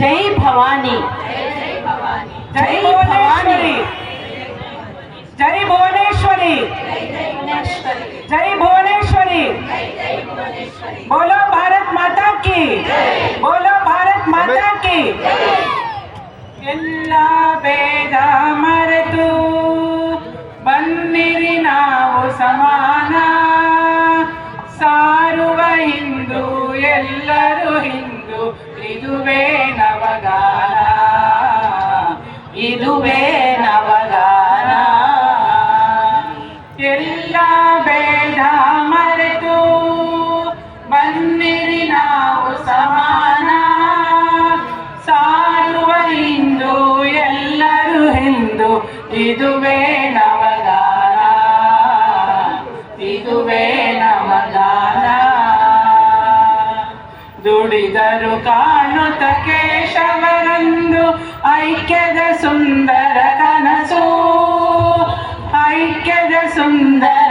ಜೈ ಭವಾನಿ ಜೈ ಭುವನೇಶ್ವರಿ ಜೈ ಭುವನೇಶ್ವರಿ ಜೈ ಭುವನೇಶ್ವರಿ बोलो भारत माता की बोलो भारत माता की ಎಲ್ಲ ಭೇದ ಮರೆತು ಬನ್ನಿರಿ ನಾವು ಸಮಾನ ಸಾರುವ ಹಿಂದೂ ಎಲ್ಲರೂ ಹಿಂದೂ ಇದುವೇ ನವಗಾನ, ಇದುವೇ ನವಗಾನ. ಎಲ್ಲ ಬೇಡ ಮರೆತು ಬನ್ನಿರಿ ನಾವು ಸಮಾನ. ಸಾರುವ ಹಿಂದೂ ಎಲ್ಲರೂ ಹಿಂದೂ, ಇದುವೇ ನವಗಾನ ದುಡಿದರು ಕಾಣುತ್ತ ಕೇಶವರಂದು ಐಕ್ಯದ ಸುಂದರ ಕನಸು. ಐಕ್ಯದ ಸುಂದರ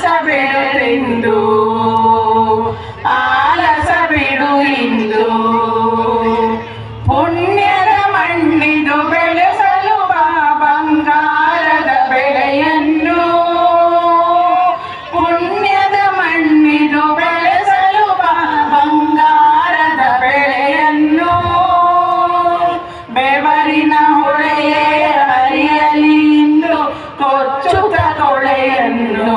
ಆಲಸ ಬಿಡುರೆಂದು ಆಲಸ ಬಿಡು ಇಂದು ಪುಣ್ಯದ ಮಣ್ಣಿದು ಬೆಳೆಸಲು ಬಾ ಬಂಗಾರದ ಬೆಳೆಯನ್ನು ಪುಣ್ಯದ ಮಣ್ಣಿದು ಬೆಳೆಸಲು ಬಾ ಬಂಗಾರದ ಬೆಳೆಯನ್ನು ಬೆವರಿನ ಹೊಳೆಯೇ ಹರಿಯಲಿ ಇಂದು ಕೊಚ್ಚುತ ಕೊಳೆಯನ್ನು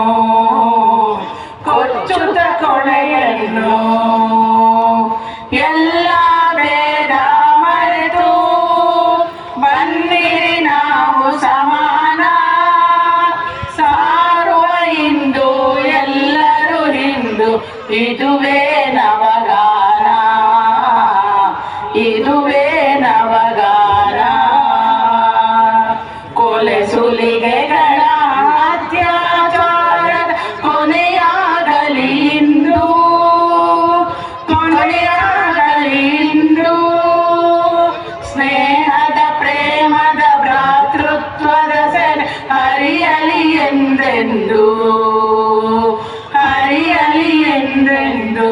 ಕೊಚ್ಚುತ ಕೊಳೆಯನ್ನು ಎಲ್ಲ ಬೇಡ ಮರೆತು ಬನ್ನಿರಿ ನಾವು ಸಮಾನ. ಸಾರುವ ಇಂದು ಎಲ್ಲರೂ ಹಿಂದು, ಇದುವೇ ನವಗಾನ ಇದುವೇ ನವಗಾನ. ಸ್ನೇಹದ ಪ್ರೇಮದ ಭ್ರಾತೃತ್ವದ ಸೆಲೆ ಹರಿಯಲಿ ಎಂದೆಂದು ಹರಿಯಲಿ ಎಂದೆಂದು.